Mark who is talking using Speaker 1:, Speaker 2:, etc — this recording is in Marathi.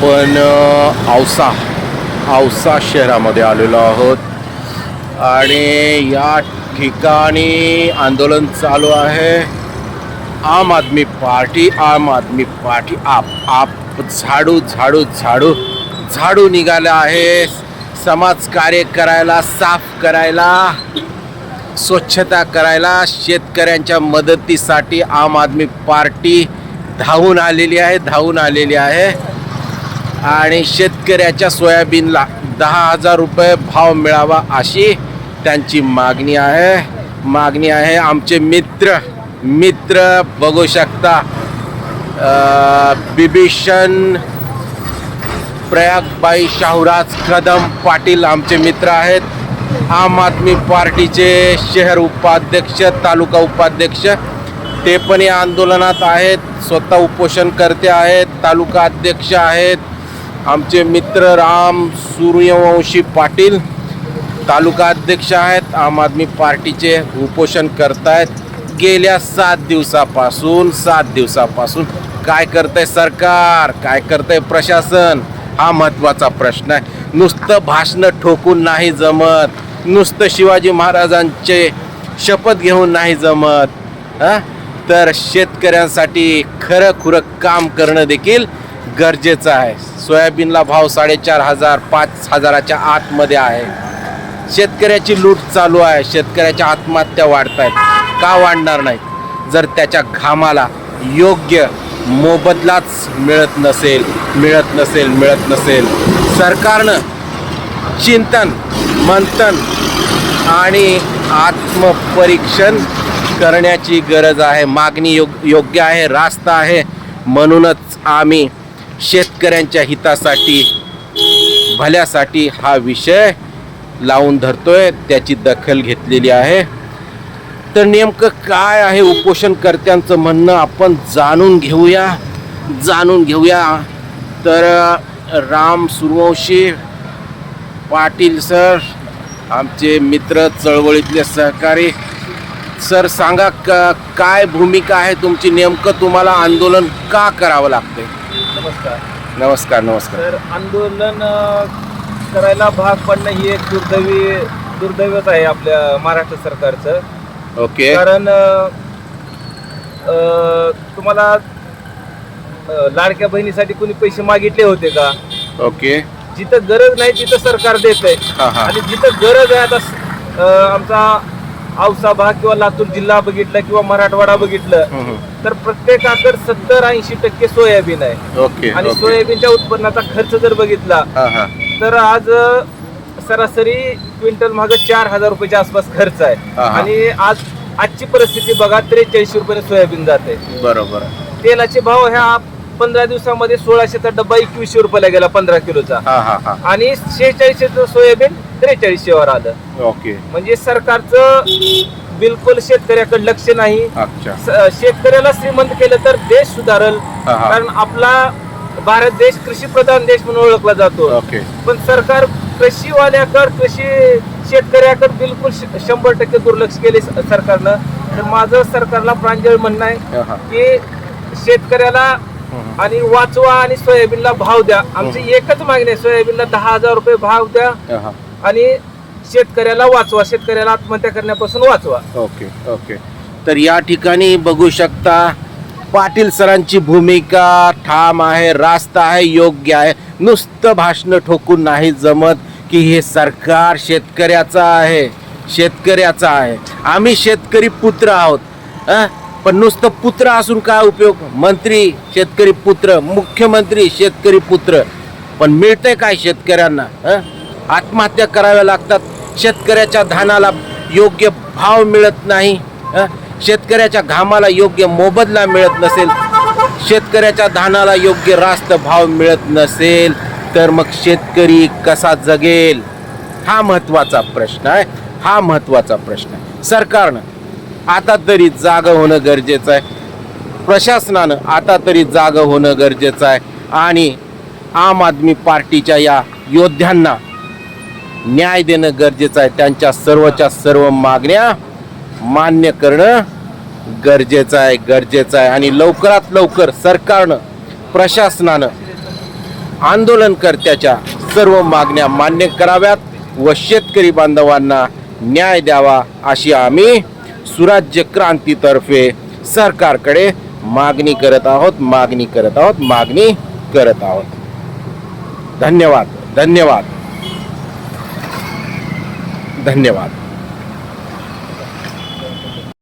Speaker 1: आपण औसा औसा शहरामध्ये आलेलो आहोत. आणि या ठिकाणी आंदोलन चालू आहे. आम आदमी पार्टी आम आदमी पार्टी आप आप झाडू झाडू झाडू झाडू निघाला आहे. समाज कार्य करायला साफ करायला स्वच्छता करायला शेतकऱ्यांच्या मदतीसाठी आम आदमी पार्टी धावून आलेली आहे धावून आलेली आहे. आणि शेतकऱ्याच्या सोयाबीनला दहा हजार रुपये भाव मिळावा अशी त्यांची मागणी आहे. मागणी आहे आमचे मित्र मित्र बघू शकता. बिभीषण प्रयागबाई शाहूराज कदम पाटील आमचे मित्र आहेत. आम आदमी पार्टीचे शहर उपाध्यक्ष तालुका उपाध्यक्ष ते पण या आंदोलनात आहेत. स्वतः उपोषण करते आहेत तालुका अध्यक्ष आहेत. आमचे मित्र राम सूर्यवंशी पाटील तालुका अध्यक्ष आहेत. आम आदमी पार्टीचे उपोषण करतायत. गेल्या सात दिवसापासून सात दिवसापासून काय करतंय सरकार? काय करतंय प्रशासन? हा महत्त्वाचा प्रश्न आहे. नुसतं भाषणं ठोकून नाही जमत. नुसतं शिवाजी महाराजांचे शपथ घेऊन नाही जमत. हां? तर शेतकऱ्यांसाठी खरं खुरं काम करणं देखील गरजेचं आहे. सोयाबीनला भाव साडेचार हजार पाच हजाराच्या आतमध्ये आहे. शेतकऱ्याची लूट चालू आहे. शेतकऱ्याच्या आत्महत्या वाढत आहेत का वाढणार नाही जर त्याच्या घामाला योग्य मोबदलाच मिळत नसेल मिळत नसेल मिळत नसेल. सरकारनं चिंतन मंथन आणि आत्मपरीक्षण करण्याची गरज आहे. मागणी योग योग्य आहे रास्त आहे. म्हणूनच आम्ही शेतकऱ्यांच्या हितासाठी भल्यासाठी हा विषय लावून धरतोय त्याची दखल घेतलेली आहे. तर नेमकं काय आहे उपोषणकर्त्यांचं म्हणणं आपण जाणून घेऊया जाणून घेऊया. तर राम सूर्यवंशी पाटील सर आमचे मित्र चळवळीतले सहकारी सर सांगा का काय भूमिका आहे तुमची? नेमकं तुम्हाला आंदोलन का करावं लागते
Speaker 2: नमस्कार.
Speaker 1: नमस्कार नमस्कार.
Speaker 2: तर आंदोलन करायला भाग पडणं ही एक दुर्दैवी दुर्दैवच आहे आपल्या महाराष्ट्र सरकारचं.
Speaker 1: ओके.
Speaker 2: कारण अ, तुम्हाला अ, लाडक्या बहिणीसाठी कोणी पैसे मागितले होते का?
Speaker 1: ओके.
Speaker 2: जिथं गरज नाही तिथं सरकार देत आहे
Speaker 1: हा हा.
Speaker 2: आणि जिथं गरज आहे आता स- अ, आमचा औसा भाग किंवा लातूर जिल्हा बघितला किंवा मराठवाडा बघितलं. तर प्रत्येकाकडे सत्तर ऐंशी टक्के सोयाबीन आहे.
Speaker 1: ओके
Speaker 2: आणि सोयाबीनच्या उत्पन्नाचा खर्च जर बघितला तर आज सरासरी क्विंटल माग चार हजार रुपयाच्या आसपास खर्च आहे. आणि आज आजची परिस्थिती बघा त्रेचाळीस रुपये सोयाबीन जाते
Speaker 1: बरोबर.
Speaker 2: तेलाचे भाव ह्या पंधरा दिवसामध्ये सोळाशेचा डब्बा एकवीसशे रुपयाला गेला पंधरा किलोचा. आणि शेहेचाळीसशेचं सोयाबीन त्रेचाळीसशेवर आलं.
Speaker 1: ओके.
Speaker 2: म्हणजे सरकारचं बिलकुल शेतकऱ्याकडे लक्ष नाही.
Speaker 1: अच्छा.
Speaker 2: स- शेतकऱ्याला श्रीमंत केलं तर देश सुधारल.
Speaker 1: हा, हा.
Speaker 2: कारण आपला भारत देश कृषी प्रधान देश म्हणून ओळखला जातो.
Speaker 1: ओके.
Speaker 2: पण सरकार कृषीवाल्याकडे कृषी शेतकऱ्याकडे बिलकुल श- शंभर टक्के दुर्लक्ष केले स- सरकारनं. तर माझं सरकारला प्रांजळ म्हणणं आहे
Speaker 1: हा, हा.
Speaker 2: की शेतकऱ्याला
Speaker 1: हम्म.
Speaker 2: आणि वाचवा आणि सोयाबीनला भाव द्या. आमची एकच मागणी आहे सोयाबीनला दहा हजार रुपये भाव द्या.
Speaker 1: हा, हा.
Speaker 2: आणि शेतकऱ्याला वाचवा शेतकऱ्याला आत्महत्या करण्यापासून वाचवा.
Speaker 1: Okay okay. तर या ठिकाणी बघू शकता पाटील सरांची भूमिका ठाम आहे रास्त आहे योग्य आहे. नुसतं भाषणं ठोकून नाही जमत की हे सरकार शेतकऱ्याचं आहे शेतकऱ्याचं आहे. आम्ही शेतकरी पुत्र आहोत पण नुसतं पुत्र असून काय उपयोग? मंत्री शेतकरी पुत्र मुख्यमंत्री शेतकरी पुत्र. पण मिळतंय काय शेतकऱ्यांना हं? आत्महत्या कराव्या लागतात. शेतकऱ्याच्या धानाला योग्य भाव मिळत नाही. शेतकऱ्याच्या घामाला योग्य मोबदला मिळत नसेल. शेतकऱ्याच्या धानाला योग्य रास्त भाव मिळत नसेल तर मग शेतकरी कसा जगेल? हा महत्त्वाचा प्रश्न आहे. हा महत्त्वाचा प्रश्न आहे. सरकारनं आता तरी जागं होणं गरजेचं आहे. प्रशासनानं आता तरी जागं होणं गरजेचं आहे. आणि आम आदमी पार्टीच्या या योद्ध्यांना न्याय देणं गरजेचं आहे. त्यांच्या सर्वच्या सर्व मागण्या मान्य करणं गरजेचं आहे गरजेचं आहे. आणि लवकरात लवकर सरकारनं प्रशासनानं आंदोलनकर्त्याच्या सर्व मागण्या मान्य कराव्यात व शेतकरी बांधवांना न्याय द्यावा अशी आम्ही सुराज्य क्रांतीतर्फे सरकारकडे मागणी करत आहोत मागणी करत आहोत मागणी करत आहोत. धन्यवाद धन्यवाद. धन्यवाद.